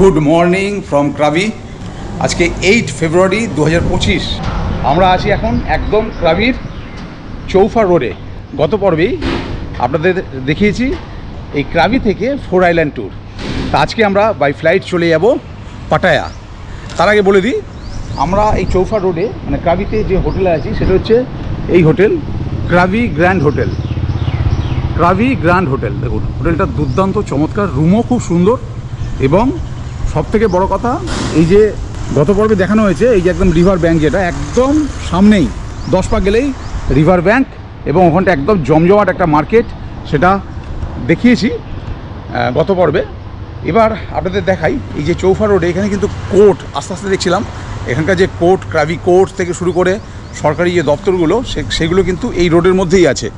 Good morning from Krabi. আজকে eight February দু হাজার পঁচিশ। আমরা আছি এখন একদম ক্রাবির চৌফা রোডে। গত পর্বেই আপনাদের দেখিয়েছি এই ক্রাবি থেকে ফোর আইল্যান্ড ট্যুর। তা আজকে আমরা বাই ফ্লাইট চলে যাব পাটায়া। তার আগে বলে দিই, আমরা এই চৌফা রোডে মানে ক্রাবিতে যে হোটেলে আছি, সেটা হচ্ছে এই hotel Krabi grand hotel. Krabi grand hotel, দেখুন, হোটেলটা দুর্দান্ত চমৎকার, রুমও খুব সুন্দর এবং সব থেকে বড় কথা, এই যে গত পর্বে দেখানো হয়েছে, এই যে একদম রিভার ব্যাঙ্ক যেটা, একদম সামনেই, দশ পা গেলেই রিভার ব্যাঙ্ক এবং ওখানটা একদম জমজমাট একটা মার্কেট সেটা দেখিয়েছি গত পর্বে। এবার আপনাদের দেখাই, এই যে চৌফা রোডে এখানে কিন্তু কোর্ট আস্তে আস্তে দেখছিলাম, এখানকার যে কোর্ট ক্রাভি কোর্ট থেকে শুরু করে সরকারি যে দপ্তরগুলো সেগুলো কিন্তু এই রোডের মধ্যেই আছে।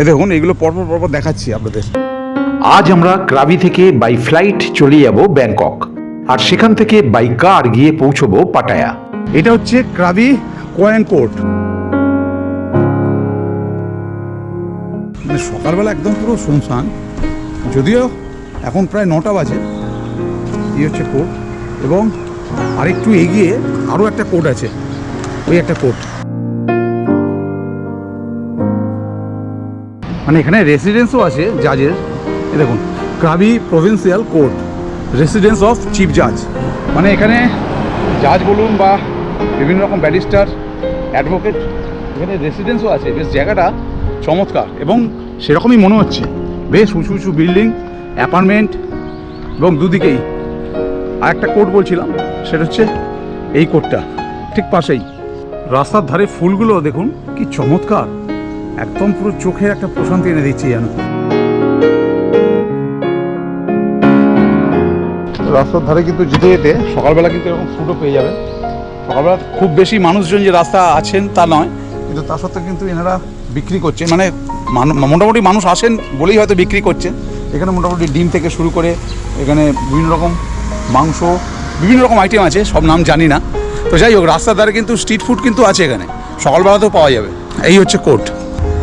এ দেখুন, এগুলো পরপর পরপর দেখাচ্ছি আপনাদের। আজ আমরা ক্রাবি থেকে বাই ফ্লাইট চলে যাব ব্যাংকক আর সেখান থেকে বাই কার গিয়ে পৌঁছবো পাটায়া। এটা হচ্ছে ক্রাবি কোয়েন কোর্ট। মানে সকালবেলা একদম পুরো শুনশান, যদিও এখন প্রায় নটা বাজে, এই হচ্ছে কোর্ট। এবং আরেকটু এগিয়ে আরও একটা কোর্ট আছে, ওই একটা কোর্ট। মানে এখানে রেসিডেন্সও আছে জাজের দেখুন, Krabi provincial court residence of chief জাজ মানে এখানে জাজ বলুন বা বিভিন্ন রকম ব্যারিস্টার অ্যাডভোকেট এখানে রেসিডেন্সও আছে। বেশ জায়গাটা চমৎকার এবং সেরকমই মনে হচ্ছে। বেশ উঁচু উঁচু বিল্ডিং অ্যাপার্টমেন্ট এবং দুদিকেই আর একটা কোর্ট বলছিলাম, সেটা হচ্ছে এই কোর্টটা ঠিক পাশেই। রাস্তার ধারে ফুলগুলো দেখুন, কি চমৎকার। একদম পুরো চোখের একটা প্রশান্তি এনে দিচ্ছি যেন। রাস্তার ধারে কিন্তু যেতে যেতে সকালবেলা কিন্তু এরকম ফুডও পেয়ে যাবে সকালবেলা খুব বেশি মানুষজন যে রাস্তা আছেন তা নয়, কিন্তু তা সত্ত্বেও কিন্তু এনারা বিক্রি করছেন। মানে মোটামুটি মানুষ আসেন বলেই হয়তো বিক্রি করছেন। এখানে মোটামুটি ডিম থেকে শুরু করে এখানে বিভিন্ন রকম মাংস, বিভিন্ন রকম আইটেম আছে, সব নাম জানি না। তো যাই হোক, রাস্তার ধারে কিন্তু স্ট্রিট ফুড কিন্তু আছে এখানে। সকালবেলাতেও পাওয়া যাবে। এই হচ্ছে কোর্ট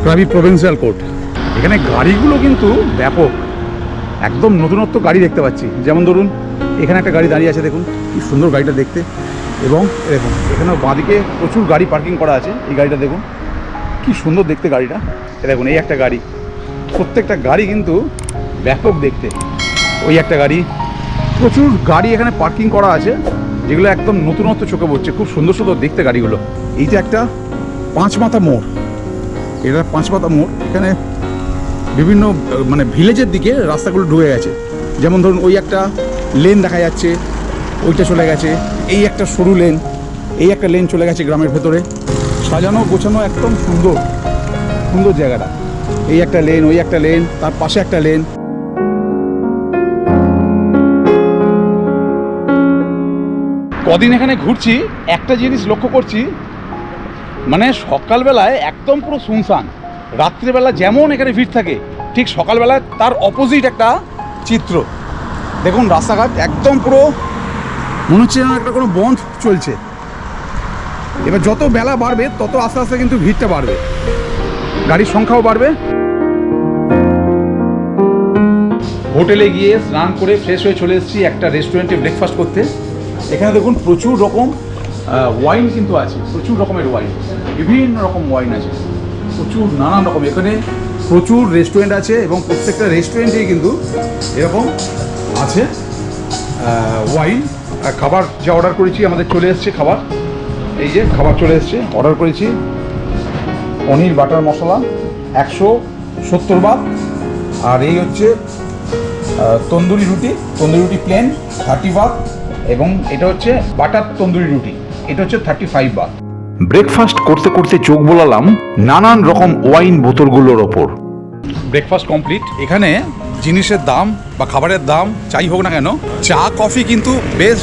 ক্রাবি প্রভিন্সিয়াল কোর্ট এখানে গাড়িগুলো কিন্তু ব্যাপক। একদম নতুনত্ব গাড়ি দেখতে পাচ্ছি। যেমন ধরুন এখানে একটা গাড়ি দাঁড়িয়ে আছে, দেখুন। কি সুন্দর গাড়িটা দেখতে। এবং এ দেখুন এখানেও বাঁদিকে প্রচুর গাড়ি পার্কিং করা আছে, এই গাড়িটা দেখুন। কি সুন্দর দেখতে গাড়িটা। দেখুন, এই একটা গাড়ি। প্রত্যেকটা গাড়ি কিন্তু ব্যাপক দেখতে। ওই একটা গাড়ি। প্রচুর গাড়ি এখানে পার্কিং করা আছে, যেগুলো একদম নতুনত্ব চোখে পড়ছে। খুব সুন্দর সুন্দর দেখতে গাড়িগুলো। এই যে একটা পাঁচ মাথা মোড়। এটা পাঁচ মাথা মোড়। এখানে বিভিন্ন মানে ভিলেজের দিকে রাস্তাগুলো ঢুকে গেছে। যেমন ধরুন, ওই একটা লেন দেখা যাচ্ছে, ওইটা চলে গেছে। এই একটা সরু লেন এই একটা লেন চলে গেছে গ্রামের ভেতরে। সাজানো, গোছানো একদম সুন্দর সুন্দর জায়গাটা। এই একটা লেন ওই একটা লেন তার পাশে একটা লেন কদিন এখানে ঘুরছি, একটা জিনিস লক্ষ্য করছি মানে সকালবেলায় একদম পুরো শুনশান। রাত্রিবেলা যেমন এখানে ভিড় থাকে, ঠিক সকালবেলায় তার অপোজিট একটা চিত্র। দেখুন, রাস্তাঘাট একদম পুরো মনে হচ্ছে যেন একটা কোনো বন্ধ চলছে। এবার যত বেলা বাড়বে, তত আস্তে আস্তে কিন্তু ভিড়টা বাড়বে। গাড়ির সংখ্যাও বাড়বে। হোটেলে গিয়ে স্নান করে ফ্রেশ হয়ে চলে এসেছি একটা রেস্টুরেন্টে ব্রেকফাস্ট করতে। এখানে দেখুন, প্রচুর রকম ওয়াইন কিন্তু আছে। প্রচুর রকমের ওয়াইন বিভিন্ন রকম ওয়াইন আছে। প্রচুর, নানান রকম। এখানে প্রচুর রেস্টুরেন্ট আছে এবং প্রত্যেকটা রেস্টুরেন্টেই কিন্তু এরকম আছে। ওয়াইন আর খাবার যা অর্ডার করেছি, আমাদের চলে এসছে খাবার। এই যে খাবার চলে এসছে অর্ডার করেছি। পনির বাটার মশলা, একশো সত্তর বাদ। আর এই হচ্ছে তন্দুরি রুটি তন্দুরি রুটি প্লেন থার্টি বাদ। এবং এটা হচ্ছে বাটার তন্দুরি রুটি, এটা হচ্ছে থার্টি ফাইভ বাদ। ব্রেকফাস্ট করতে করতে চোখ বোলালাম নানান রকম ওয়াইন বোতলগুলোর ওপর। ব্রেকফাস্ট কমপ্লিট এখানে জিনিসের দাম বা খাবারের দাম যাই হোক না কেন, চা কফি কিন্তু বেশ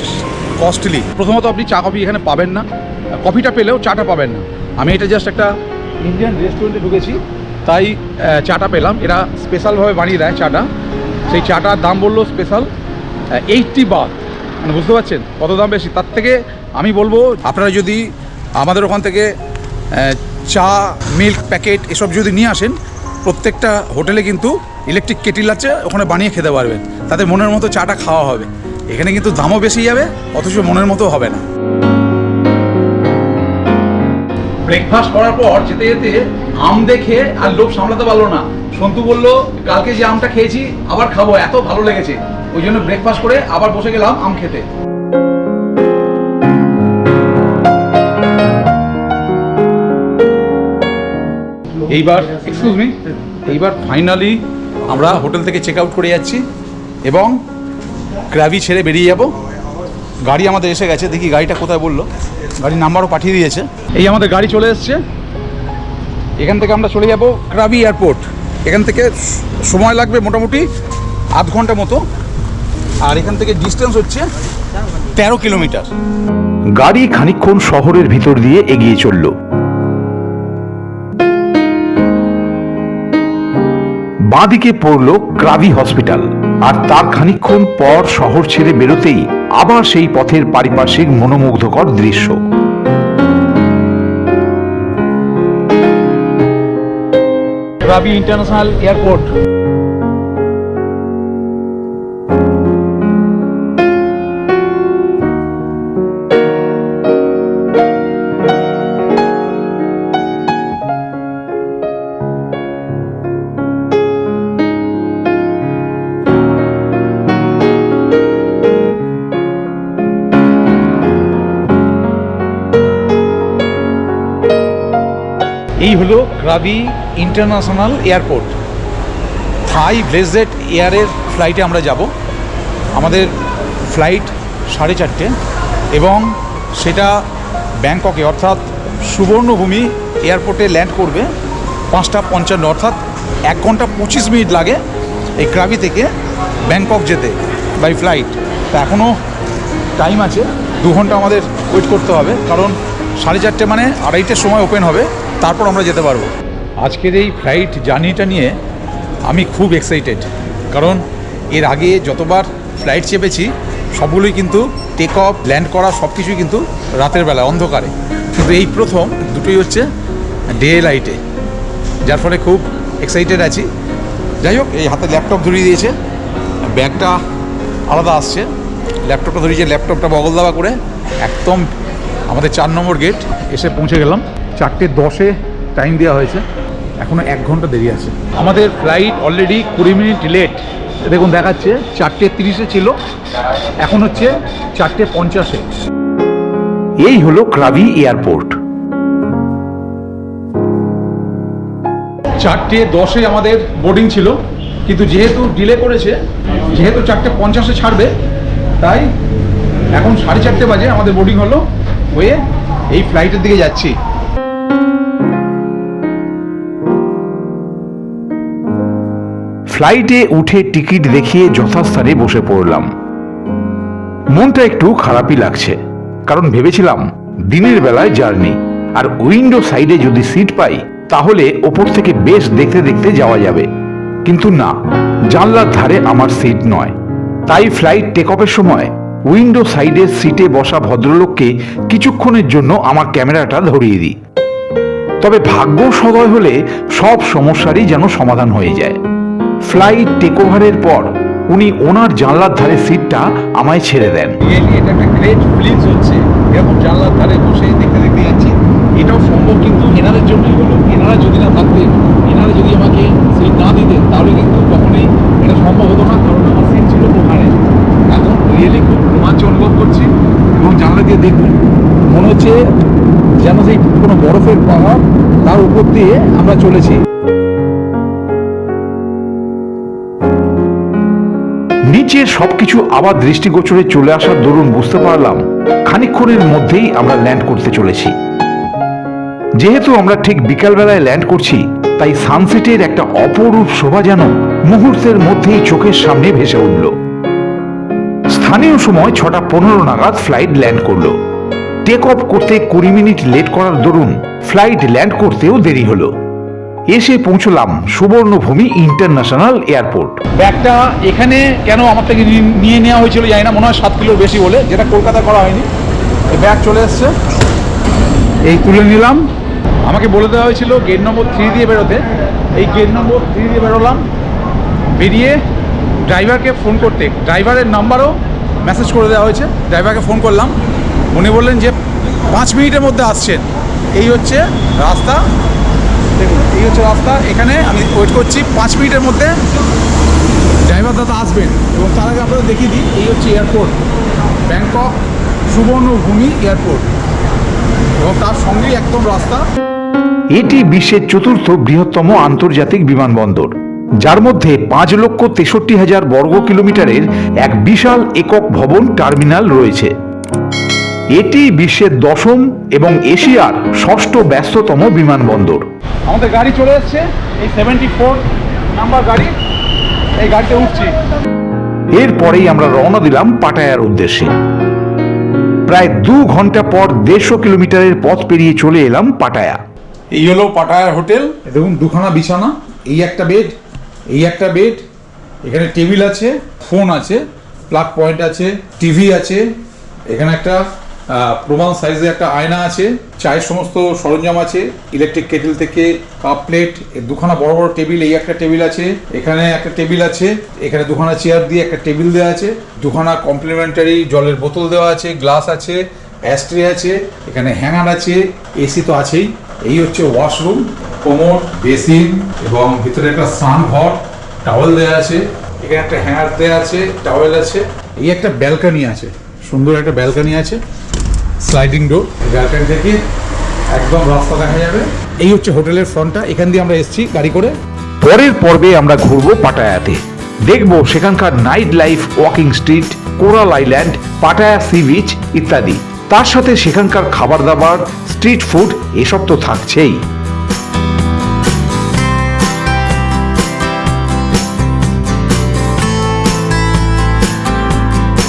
কস্টলি প্রথমত আপনি চা কফি এখানে পাবেন না। কফিটা পেলেও চাটা পাবেন না। আমি এটা জাস্ট একটা ইন্ডিয়ান রেস্টুরেন্টে ঢুকেছি, তাই চাটা পেলাম। এরা স্পেশালভাবে বানিয়ে দেয় চাটা। সেই চাটার দাম বলল স্পেশাল এইটটি বাদ মানে বুঝতে পারছেন? কত দাম বেশি? তার থেকে আমি বলব, আপনারা যদি আমাদের ওখান থেকে চা মিল্ক প্যাকেট এসব যদি নিয়ে আসেন প্রত্যেকটা হোটেলে কিন্তু ইলেকট্রিক কেটিল আছে, ওখানে বানিয়ে খেতে পারবেন তাতে মনের মতো চাটা খাওয়া হবে। এখানে কিন্তু দামও বেশি যাবে, অথচ মনের মতো হবে না। ব্রেকফাস্ট করার পর যেতে যেতে আম দেখে আর লোভ সামলাতে পারল না। সন্তু বলল, কালকে যে আমটা খেয়েছি, আবার খাব, এত ভালো লেগেছে। ওই জন্য ব্রেকফাস্ট করে আবার বসে গেলাম আম খেতে। এইবার এক্সকিউজ মি এইবার ফাইনালি আমরা হোটেল থেকে চেক আউট করে যাচ্ছি এবং ক্র্যাবি ছেড়ে বেরিয়ে যাব। গাড়ি আমাদের এসে গেছে, দেখি গাড়িটা কোথায় বলল। গাড়ির নাম্বারও পাঠিয়ে দিয়েছে। এই আমাদের গাড়ি চলে এসছে। এখান থেকে আমরা চলে যাব ক্রাবি এয়ারপোর্ট এখান থেকে সময় লাগবে মোটামুটি আধ ঘণ্টা মতো। আর এখান থেকে ডিস্টেন্স হচ্ছে তেরো কিলোমিটার। গাড়ি খানিকক্ষণ শহরের ভিতর দিয়ে এগিয়ে চলল। বাঁদিকে পড়ল ক্রাভি হসপিটাল, আর তার খানিক্ষণ পর শহর ছেড়ে বেরোতেই আবার সেই পথের পারিপার্শ্বিক মনোমুগ্ধকর দৃশ্য। Krabi international airport. Krabi international airport. Thai ব্লেজেট এয়ারের ফ্লাইটে আমরা যাব। আমাদের ফ্লাইট সাড়ে চারটে এবং সেটা ব্যাংককে, অর্থাৎ সুবর্ণভূমি এয়ারপোর্টে ল্যান্ড করবে পাঁচটা পঞ্চান্ন, অর্থাৎ এক ঘণ্টা পঁচিশ মিনিট লাগে এই ক্রাবি থেকে ব্যাংকক যেতে বাই ফ্লাইট তা এখনও টাইম আছে, দু ঘণ্টা আমাদের ওয়েট করতে হবে কারণ সাড়ে চারটে মানে আড়াইটের সময় ওপেন হবে, তারপর আমরা যেতে পারব। আজকের এই ফ্লাইট জার্নিটা নিয়ে আমি খুব এক্সাইটেড কারণ এর আগে যতবার ফ্লাইট চেপেছি, সবগুলোই কিন্তু টেক অফ ল্যান্ড করা সব কিছুই কিন্তু রাতের বেলা, অন্ধকারে। কিন্তু এই প্রথম দুটোই হচ্ছে ডে লাইটে যার ফলে খুব এক্সাইটেড আছি। যাই হোক, এই হাতে ল্যাপটপ ধরিয়ে দিয়েছে, ব্যাগটা আলাদা আসছে। ল্যাপটপটা ধরিয়েছে ল্যাপটপটা বগল দাবা করে, একদম আমাদের চার নম্বর গেট এসে পৌঁছে গেলাম। চারটে দশে টাইম দেওয়া হয়েছে। এখনও এক ঘণ্টা দেরি আছে। আমাদের ফ্লাইট অলরেডি কুড়ি মিনিট লেট দেখুন দেখাচ্ছে চারটে তিরিশে ছিল। এখন হচ্ছে চারটে পঞ্চাশে। এই হলো ক্রাভি এয়ারপোর্ট। চারটে দশে আমাদের বোর্ডিং ছিল। কিন্তু যেহেতু ডিলে করেছে যেহেতু চারটে পঞ্চাশে ছাড়বে তাই এখন সাড়ে চারটে বাজে আমাদের বোর্ডিং হলো। হয়ে এই ফ্লাইটের দিকে যাচ্ছি। ফ্লাইটে উঠে টিকিট দেখিয়ে যথাস্থানে বসে পড়লাম। মনটা একটু খারাপই লাগছে, কারণ ভেবেছিলাম দিনের বেলায় জার্নি আর উইন্ডো সাইডে যদি সিট পাই, তাহলে ওপর থেকে বেশ দেখতে দেখতে যাওয়া যাবে। কিন্তু না, জানলার ধারে আমার সিট নয়। তাই ফ্লাইট টেক অফের সময় উইন্ডো সাইডের সিটে বসা ভদ্রলোককে কিছুক্ষণের জন্য আমার ক্যামেরাটা ধরিয়ে দিই। তবে ভাগ্য সদয় হলে সব সমস্যারই যেন সমাধান হয়ে যায়। ফ্লাইট টেক ওভারের পর উনি ওনার জানলার ধারে সিটটা আমায় ছেড়ে দেন। এটা একটা গ্রেট ফিলিংস হচ্ছে, এরকম জানলার ধারে বসে দেখতে এটাও সম্ভব কিন্তু এনাদের জন্যই হলো। এনারা যদি না থাকতেন, এনারা যদি আমাকে সিট না দিতেন, তাহলে কিন্তু কখনোই এটা সম্ভব হতো না কারণ আমার সিট ছিল ওখানে এখন রিয়েলি খুব রোমাঞ্চ অনুভব করছি দেখুন। মনে হচ্ছে যেন সেই কোনো বরফের পাহাড় তার উপর দিয়ে আমরা চলেছি। নিচে সবকিছু আবার দৃষ্টিগোচরে চলে আসার দরুন বুঝতে পারলাম, খানিকক্ষণের মধ্যেই আমরা ল্যান্ড করতে চলেছি। যেহেতু আমরা ঠিক বিকালবেলায় ল্যান্ড করছি, তাই সানসেটের একটা অপরূপ শোভা যেন মুহূর্তের মধ্যেই চোখের সামনে ভেসে উঠল। স্থানীয় সময় ছটা পনেরো নাগাদ ফ্লাইট ল্যান্ড করল। টেক অফ করতে কুড়ি মিনিট লেট করার দরুন ফ্লাইট ল্যান্ড করতেও দেরি হলো। এসে পৌঁছলাম সুবর্ণভূমি ইন্টারন্যাশনাল এয়ারপোর্ট ব্যাগটা এখানে কেন আমার থেকে নিয়ে নেওয়া হয়েছিল জানি না, মনে হয় সাত কিলোর বেশি বলে, যেটা কলকাতা করা হয়নি। ব্যাগ চলে এসছে। এই তুলে নিলাম। আমাকে বলে দেওয়া হয়েছিল গেট নম্বর থ্রি দিয়ে বেরোতে। এই গেট নম্বর থ্রি দিয়ে বেরোলাম। বেরিয়ে ড্রাইভারকে ফোন করতে। ড্রাইভারের নাম্বারও মেসেজ করে দেওয়া হয়েছে ড্রাইভারকে ফোন করলাম। উনি বললেন যে, পাঁচ মিনিটের মধ্যে আসছেন। এই হচ্ছে রাস্তা। দেখুন, এই হচ্ছে রাস্তা। এখানে আমি ওয়েট করছি পাঁচ মিনিটের মধ্যে ড্রাইভার দাদা আসবেন। এবং তার আগে আপনাদের দেখিয়ে দিই, এই হচ্ছে এয়ারপোর্ট ব্যাংকক সুবর্ণভূমি এয়ারপোর্ট এবং তার সঙ্গেই একদম রাস্তা। এটি বিশ্বের চতুর্থ বৃহত্তম আন্তর্জাতিক বিমানবন্দর। যার মধ্যে পাঁচ লক্ষ তেষট্টি হাজার বর্গ কিলোমিটারের এক বিশাল একক ভবন টার্মিনাল রয়েছে। এটি বিশ্বের দশম এবং এশিয়ার ষষ্ঠ ব্যস্ততম বিমানবন্দর। আমাদের গাড়ি চলে এসছে এই সেভেন্টি ফোর নাম্বার গাড়ি। এই গাড়িতে উঠছি। এরপরেই আমরা রওনা দিলাম পাটায়ার উদ্দেশ্যে। প্রায় দু ঘণ্টা পর দেড়শো কিলোমিটারের পথ পেরিয়ে চলে এলাম পাটায়া। এই হলো পাটায়ার হোটেল। দেখুন দুখানা বিছানা। এই একটা বেড এই একটা বেড এখানে টেবিল আছে ফোন আছে প্লাগ পয়েন্ট আছে টিভি আছে, এখানে একটা প্রমাণ সাইজে একটা আয়না আছে, চায়ের সমস্ত সরঞ্জাম আছে ইলেকট্রিক কেটেল থেকে কাপ প্লেট দুখানা বড় বড় টেবিল এই একটা টেবিল আছে, এখানে একটা টেবিল আছে, এখানে দুখানা চেয়ার দিয়ে একটা টেবিল দেওয়া আছে, দুখানা কমপ্লিমেন্টারি জলের বোতল দেওয়া আছে গ্লাস আছে অ্যাস্ট্রে আছে, এখানে হ্যাঙ্গার আছে এসি তো আছেই, এই হচ্ছে ওয়াশরুম কোমর, বেসিন এবং ভিতরে একটা স্নান ঘর টাওয়েল দেওয়া আছে। এখানে একটা হ্যাঙ্গার দেওয়া আছে টাওয়েল আছে। এই একটা ব্যালকানি আছে। সুন্দর একটা ব্যালকানি আছে। স্লাইডিং ডোর ব্যালকানি থেকে একদম রাস্তা দেখা যাবে। এই হচ্ছে হোটেলের ফ্রন্টটা। এখান দিয়ে আমরা এসেছি গাড়ি করে। পরের পর্বে আমরা ঘুরবো পাটায়াতে। দেখব সেখানকার night life walking street Coral Island Pattaya sea beach ইত্যাদি। তার সাথে সেখানকার খাবার দাবার স্ট্রিট ফুড এসব তো থাকছেই।